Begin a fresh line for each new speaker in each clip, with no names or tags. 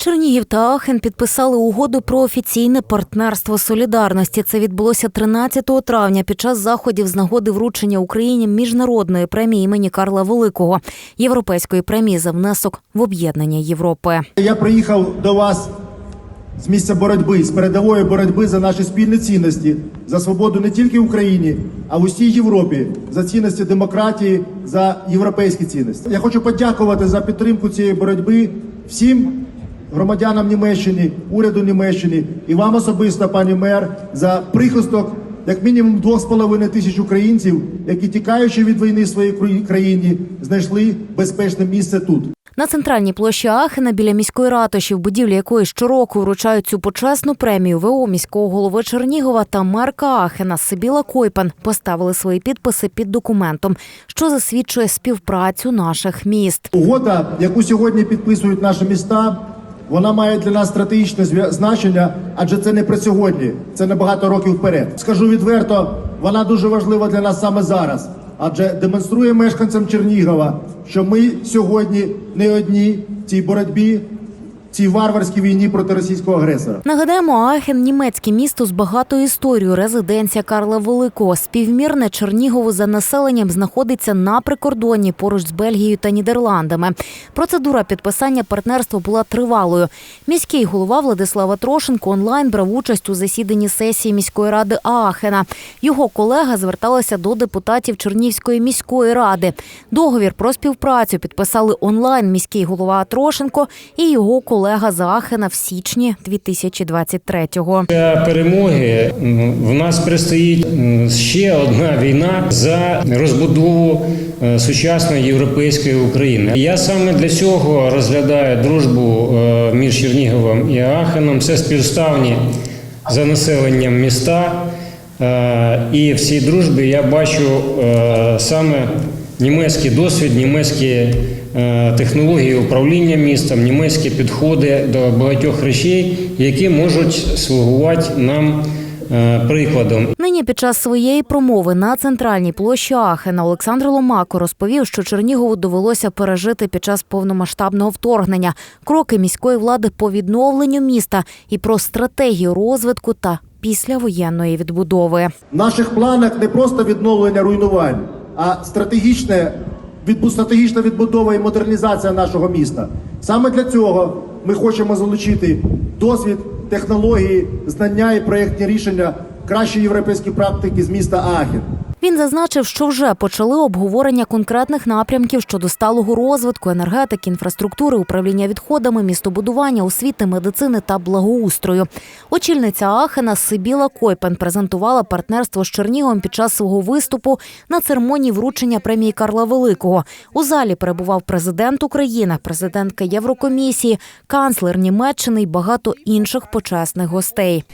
Чернігів та Ахен підписали угоду про офіційне партнерство солідарності. Це відбулося 13 травня під час заходів з нагоди вручення Україні міжнародної премії імені Карла Великого, європейської премії за внесок в об'єднання Європи.
Я приїхав до вас з місця боротьби, з передової боротьби за наші спільні цінності, за свободу не тільки в Україні, а в усій Європі, за цінності демократії, за європейські цінності. Я хочу подякувати за підтримку цієї боротьби всім громадянам Німеччини, уряду Німеччини і вам особисто, пані мер, за прихисток як мінімум двох з половиною тисяч українців, які тікаючи від війни в своїй країні, знайшли безпечне місце тут.
На центральній площі Ахена біля міської ратуші, в будівлі якої щороку вручають цю почесну премію ВО міського голови Чернігова та мерка Ахена Сибіла Койпан поставили свої підписи під документом, що засвідчує співпрацю наших міст.
Угода, яку сьогодні підписують наші міста, вона має для нас стратегічне значення, адже це не про сьогодні, це на багато років вперед. Скажу відверто, вона дуже важлива для нас саме зараз, адже демонструє мешканцям Чернігова, що ми сьогодні не одні в цій боротьбі, цій варварській війні проти російського агресора.
Нагадаємо, Ахен німецьке місто з багатою історією, резиденція Карла Великого. Співмірне Чернігову за населенням знаходиться на прикордонні поруч з Бельгією та Нідерландами. Процедура підписання партнерства була тривалою. Міський голова Владислава Трошенко онлайн брав участь у засіданні сесії міської ради Аахена. Його колега зверталася до депутатів Чернівської міської ради. Договір про співпрацю підписали онлайн міський голова Трошенко і його колега з Аахена в січні 2023-го.
Для перемоги в нас предстоїть м, ще одна війна за розбудову е, сучасної європейської України. Я саме для цього розглядаю дружбу е, між Черніговом і Аахеном. Це співставні за населенням міста. Е, І в цій дружбі я бачу саме німецький досвід, німецькі е, технології управління містом, німецькі підходи до багатьох речей, які можуть слугувати нам е, прикладом.
Нині під час своєї промови на центральній площі Ахена Олександр Ломако розповів, що Чернігову довелося пережити під час повномасштабного вторгнення кроки міської влади по відновленню міста і про стратегію розвитку та післявоєнної відбудови.
В наших планах не просто відновлення руйнувань, а стратегічне стратегічна відбудова і модернізація нашого міста. Саме для цього ми хочемо залучити досвід, технології, знання і проєктні рішення кращої європейської практики з міста Ахен.
Він зазначив, що вже почали обговорення конкретних напрямків щодо сталого розвитку, енергетики, інфраструктури, управління відходами, містобудування, освіти, медицини та благоустрою. Очільниця Ахена Сибіла Койпен презентувала партнерство з Черніговом під час свого виступу на церемонії вручення премії Карла Великого. У залі перебував президент України, президентка Єврокомісії, канцлер Німеччини і багато інших почесних гостей.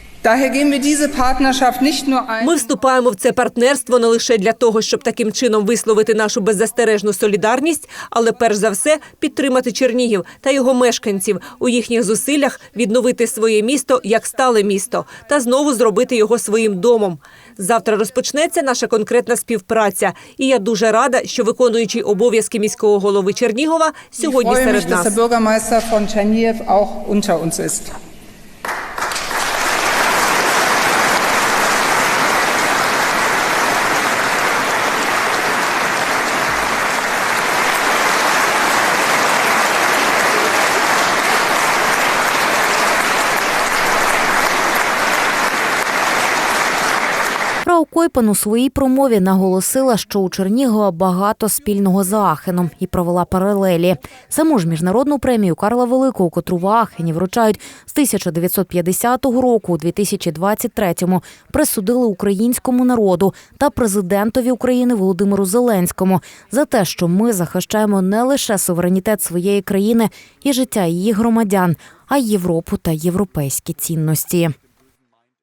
Ми вступаємо в це партнерство не лише для того, щоб таким чином висловити нашу беззастережну солідарність, але перш за все підтримати Чернігів та його мешканців у їхніх зусиллях відновити своє місто як стале місто та знову зробити його своїм домом. Завтра розпочнеться наша конкретна співпраця, і я дуже рада, що виконуючий обов'язки міського голови Чернігова сьогодні серед нас.
Фрау Койпан у своїй промові наголосила, що у Чернігова багато спільного з Аахеном і провела паралелі. Саму ж міжнародну премію Карла Великого, котру в Аахені вручають з 1950 року, у 2023-му присудили українському народу та президентові України Володимиру Зеленському за те, що ми захищаємо не лише суверенітет своєї країни і життя її громадян, а й Європу та європейські цінності.